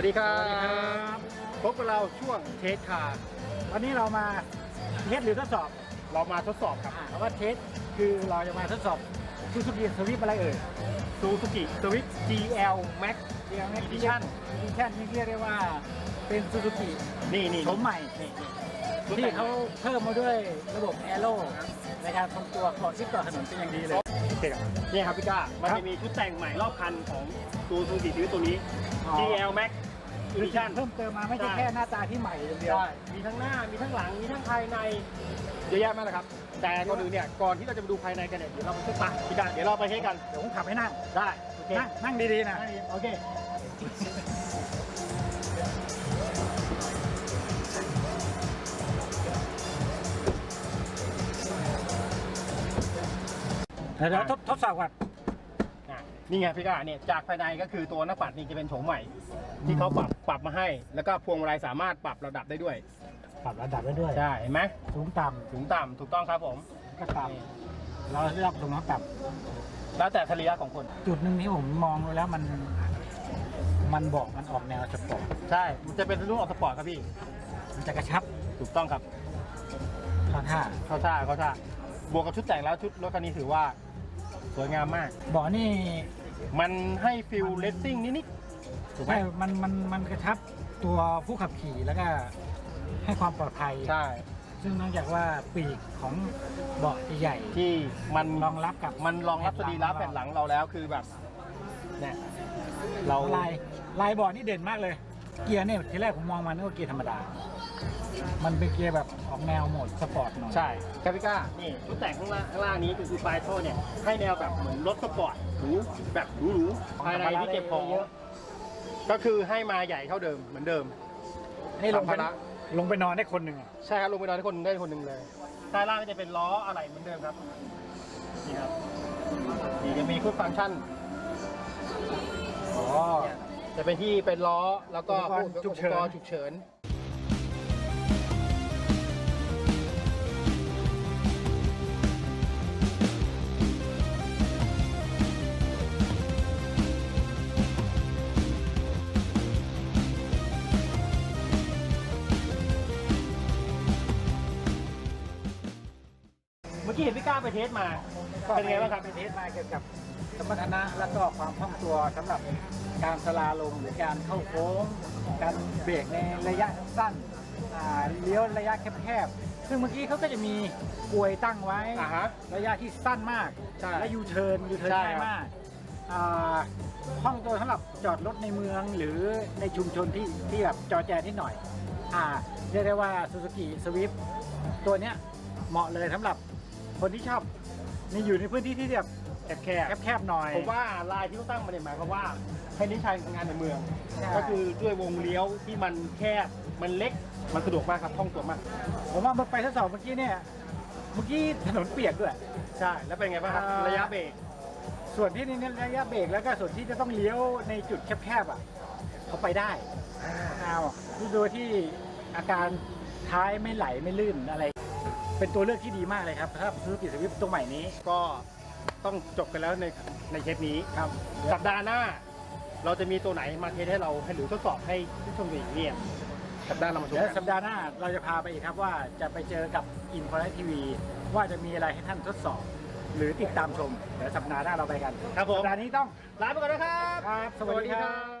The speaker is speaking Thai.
วัสดีครัสวัสดีครับบพบกับเราช่วงเทสคาร์วันนี้เรามาเทสหรือทดสอบ เรามาทดสอบครับอ่าคำว่าเทสคือเราจะมาทดสอบซูซูกิสวิปอะไรเอ่ยซูซูกิสวิฟ GL Max เรียกว่า Edition อีดิชั่นนี่เรียกได้ว่าเป็นซูซูกินี่นี่โฉมใหม่นี่ที่เขาเพิ่มมาด้วยระบบแอโร่ในการทรงตัวเกาะชิดเกาะถนนเป็นอย่างดีเลยโอเคครับนี่ครับพี่ก้ามันครับจะมีชุดแต่งใหม่รอบคันของตัวซูซูกิสวิฟตัวนี้อ๋อ GL Max คือ Edition เพิ่มเติมมาไม่ใช่ใช่แค่หน้าตาที่ใหม่อย่างเดียว ใช่มีทั้งหน้ามีทั้งหลังมีทั้งภายในเยอะแยะมากเลยครับ แต่ก่อนอื่นเนี่ยก่อนที่เราจะไปดูภายในกันเนี่ยเดี๋ยวเราไปเช็คปะพี่ก้าเดี๋ยวเราไปเช็คกันเดี๋ยวผมขับให้นั่งได้โอเคนั่งนั่งดีๆนะโอเค เดี๋ยวทดทดสอบก่อนอะ นี่ไงพี่ก้าเนี่ยจากภายในก็คือตัวหน้าปัดนี่จะเป็นโฉมใหม่ ที่เขาปรับปรับมาให้ แล้วก็พวงมาลัยสามารถปรับระดับได้ด้วย ปรับระดับได้ด้วย ใช่เห็นไหมสูงต่สูงต่ำถูกต้องครับผมำก็ต่ำเราเลือกตรงน้ำต่ำแล้วแต่ทะเลของคนจุดหนึ่งที่ผมมองดูแล้วมัน มันบอกมันออกแนวสปอร์ตใช่มันจะเป็นรุ่นออกสปอร์ตครับพี่มันจะกระชับถูกต้องครับท่าท่าเข้าท่าเข้าท่าบวกกับชุดแต่งแล้วชุดรถคันนี้ถือว่า สวยงามมากเบาะนี่มันให้ฟิลเลสซิ่งนิดๆถูกไหมไม่มันมันมันกระชับตัวผู้ขับขี่แล้วก็ให้ความปลอดภัย ใช่ ซึ่งเนื่องจากว่าปีกของเบาะใหญ่ที่มันรองรับกับมันรองรับสรีระแผ่นหลังเราแล้วคือแบบเนี่ยเราลายลายเบาะนี่เด่นมากเลย เกียร์เนี่ยทีแรกผมมองมันนึกว่าเกียร์ธรรมดา มันเป็นเกียร์แบบออกแนวโหมดสปอร์ตหน่อยใช่คาปิก้านี่ชุดแต่งข้างล่างข้างล่างนี้คือคือปลายท่อเนี่ยให้แนวแบบเหมือนรถสปอร์ตหรูแบบหรูๆภายในที่เก็บของเยอะก็คือให้มาใหญ่เท่าเดิมเหมือนเดิมนี่ลงไปสัมภาระลงไปนอนได้คนหนึ่งอะใช่ครับลงไปนอนได้คนหนึ่งได้คนหนึ่งเลยใต้ล่างก็จะเป็นล้ออะไรเหมือนเดิมครับนี่ครับนี่จะมีคุดฟังก์ชันอ๋อจะเป็นที่เป็นล้อแล้วก็อุปกรณ์ฉุกเฉิน กรณ์ฉุกเฉินเมื่อกี้เห็นพี่ก้าไปเทสมาเป็นไงบ้างครับไปเทสมาเกี่ยวกับสมรรถนะแล้วก็ความคล่องตัวสำหรับการสลาลงหรือการเข้าโค้งการเบรกในระยะสั้นอ่าเลี้ยวระยะแคบๆซึ่งเมื่อกี้เขาก็จะมีกลวยตั้งไว้อ่าฮะระยะที่สั้นมากใช่และยูเทิร์นยูเทิร์นใช่ง่ายครับมากอ่าคล่องตัวสำหรับจอดรถในเมืองหรือในชุมชนที่ที่แบบจอแจนิดหน่อย อ่าเรียกได้ว่า Suzuki Swift ตัวเนี้ยเหมาะเลยสำหรับ คนที่ชอบนี่อยู่ในพื้นที่ที่แบบแคบๆแคบๆหน่อย ผมว่าลายที่เขาตั้งมาเนี่ยหมายความว่าให้นิชชัยทำงานในเมือง ใช่ ก็คือด้วยวงเลี้ยวที่มันแคบมันเล็กมันสะดวกมากครับคล่องตัวมากผมว่ามันไปทดสอบเมื่อกี้เนี่ยเมื่อกี้ถนนเปียกด้วย ใช่แล้วเป็นไงบ้างครับอ่า ระยะเบรกส่วนที่นี่เนี่ยระยะเบรกแล้วก็ส่วนที่จะต้องเลี้ยวในจุดแคบๆอะเขาไปได้เอาโดยที่อาการท้ายไม่ไหลไม่ลื่นอะไร เป็นตัวเลือกที่ดีมากเลยครับสำหรับซูซูกิสวิฟตัวใหม่นี้ ก็ต้องจบกันแล้วในในเทปนี้ครับ สัปดาห์หน้า เราจะมีตัวไหนมาเทสให้เราให้หรือทดสอบให้ผู้ชมดูอีกเนี่ยสัปดาห์เรามาชมเดี๋ยวกัสันปดาห์หน้าเราจะพาไปอีกครับว่าจะไปเจอกับอินฟ t ทีวีว่าจะมีอะไรให้ท่านทดสอบ หรือติดตามชมเดี๋ยวสัปดาห์หน้าเราไปกันครับผม สัปดาห์นี้ต้อง ลาไปก่อนนะครับ ครับสวัสดีครับ